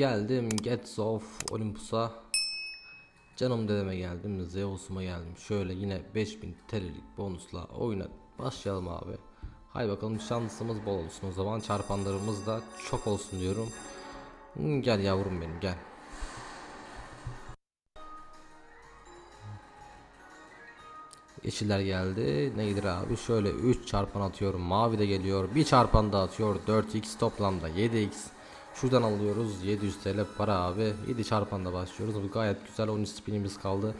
geldim Gets of Olympus'a Canım dedeme geldim Zeus'uma geldim Şöyle yine 5000 TL'lik bonusla oyuna başlayalım abi Hay bakalım şansımız bol olsun o zaman çarpanlarımız da çok olsun diyorum Hmm, Gel yavrum benim gel Yeşiller geldi. Neydir abi? Şöyle 3 çarpan atıyorum. Mavi de geliyor. Bir çarpan da atıyor. 4x toplamda 7x. Şuradan alıyoruz. 700 TL para abi. 7 çarpan da başlıyoruz. Bu gayet güzel. 13 spinimiz kaldı.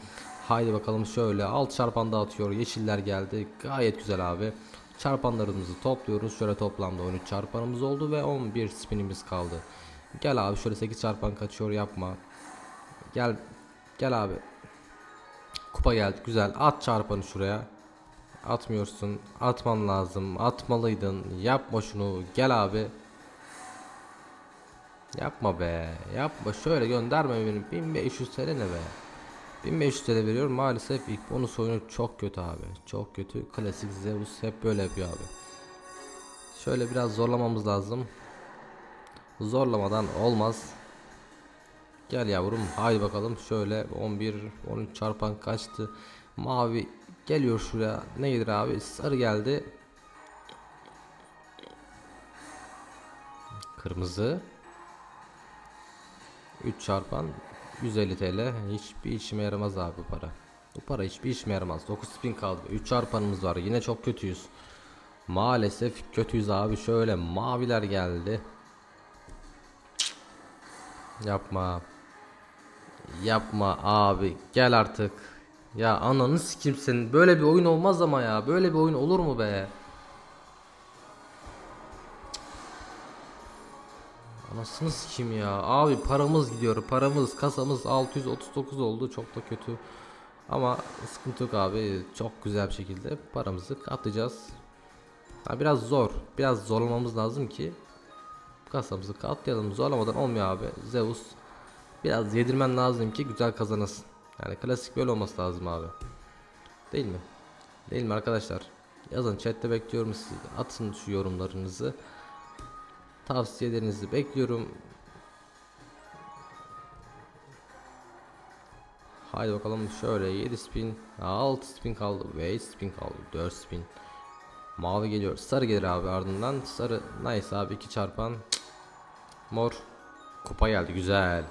Haydi bakalım şöyle. Alt çarpan da atıyor. Yeşiller geldi. Gayet güzel abi. Çarpanlarımızı topluyoruz. Şöyle toplamda 13 çarpanımız oldu ve 11 spinimiz kaldı. Gel abi şöyle 8 çarpan kaçıyor yapma. Gel gel abi. Kupa geldi güzel at çarpanı şuraya Atmıyorsun atman lazım atmalıydın yapma şunu gel abi Yapma be yapma. Şöyle gönderme beni 1500 TL ne be? 1500 TL veriyorum. Maalesef ilk bonus oyunu çok kötü abi. Çok kötü. Klasik Zeus hep böyle yapıyor abi. Şöyle biraz zorlamamız lazım. Zorlamadan olmaz. Gel yavrum haydi bakalım. Şöyle 11 13 çarpan kaçtı. Mavi geliyor şuraya. Neydir abi? Sarı geldi. Kırmızı 3 çarpan 150 TL hiçbir işime yaramaz abi bu para. Bu para hiçbir işime yaramaz. 9 spin kaldı. 3 çarpanımız var. Yine çok kötüyüz. Maalesef kötüyüz abi. Şöyle maviler geldi. Yapma. Yapma abi. Gel artık. Ya ananı sikim senin. Böyle bir oyun olmaz ama ya. Böyle bir oyun olur mu be? Anasını sikim ya. Abi paramız gidiyor. Paramız kasamız 639 oldu. Çok da kötü. Ama sıkıntı yok abi. Çok güzel bir şekilde paramızı katlayacağız. Ha, biraz zor. Biraz zorlamamız lazım ki kasamızı katlayalım. Zorlamadan olmuyor abi. Zeus Biraz yedirmen lazım ki güzel kazanasın. Yani klasik böyle olması lazım abi. Değil mi? Değil mi arkadaşlar? Yazın chatte bekliyorum sizi. Atın şu yorumlarınızı. Tavsiyelerinizi bekliyorum. Haydi bakalım şöyle 7 spin 6 spin kaldı 5 spin kaldı 4 spin Mavi geliyor sarı gelir abi ardından sarı nice abi 2 çarpan Mor Kupa geldi güzel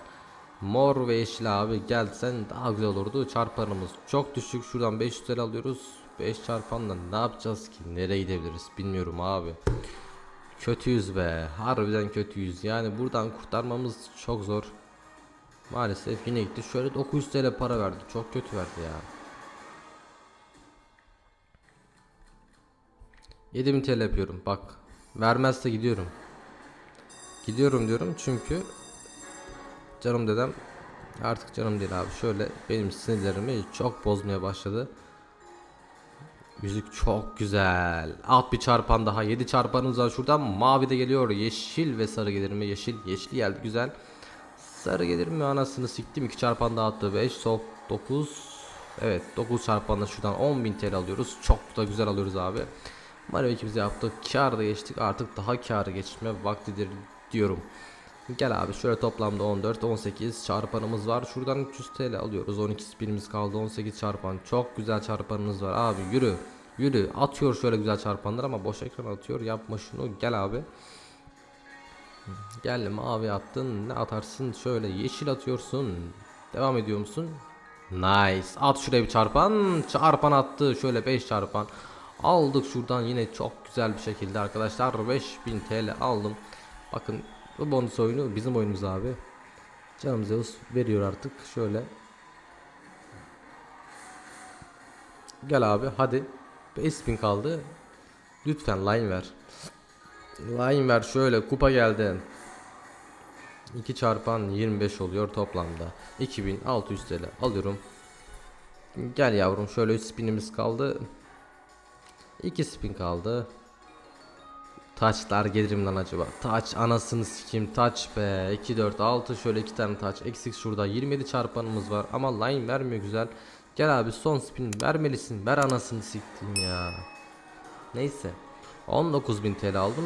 Mor ve yeşil abi gelsen daha güzel olurdu. Çarpanımız çok düşük. Şuradan 500 TL alıyoruz. 5 çarpanla ne yapacağız ki? Nereye gidebiliriz? Bilmiyorum abi. Kötüyüz be. Harbiden kötüyüz. Yani buradan kurtarmamız çok zor. Maalesef yine gitti. Şöyle 900 TL para verdi. Çok kötü verdi ya. 7000 TL yapıyorum. Bak. Vermezse gidiyorum. Gidiyorum diyorum çünkü Canım dedem artık canım değil abi. Şöyle benim sinirlerimi çok bozmaya başladı. Müzik çok güzel. Alt bir çarpan daha. 7 çarpanımız var şuradan. Mavi de geliyor. Yeşil ve sarı gelir mi? Yeşil. Yeşil geldi güzel. Sarı gelir mi? Anasını siktim. 2 çarpan daha attı. 5 sol 9. Evet 9 çarpanla şuradan 10.000 TL alıyoruz. Çok da güzel alıyoruz abi. Mario ikimiz yaptık. Kar da geçtik. Artık daha karı geçme vaktidir diyorum. Gel abi şöyle toplamda 14 18 çarpanımız var. Şuradan 300 TL alıyoruz. 12 spinimiz kaldı. 18 çarpan. Çok güzel çarpanımız var. Abi yürü. Yürü. Atıyor şöyle güzel çarpanlar ama boş ekran atıyor. Yapma şunu. Gel abi. Gel mavi attın. Ne atarsın? Şöyle yeşil atıyorsun. Devam ediyor musun? Nice. At şuraya bir çarpan. Çarpan attı. Şöyle 5 çarpan. Aldık şuradan yine çok güzel bir şekilde arkadaşlar 5000 TL aldım. Bakın bu bonus oyunu bizim oyunumuz abi. Canım Zeus veriyor artık. Şöyle. Gel abi hadi. 5000 kaldı. Lütfen line ver. Line ver şöyle kupa geldi. 2 çarpan 25 oluyor toplamda. 2600 TL alıyorum. Gel yavrum şöyle 3 spinimiz kaldı. 2 spin kaldı. Taçlar gelirim lan acaba. Taç anasını sikim taç be. 2 4 6 şöyle 2 tane taç. Eksik şurada 27 çarpanımız var ama line vermiyor güzel. Gel abi son spin vermelisin. Ver anasını siktim ya. Neyse. 19.000 TL aldım.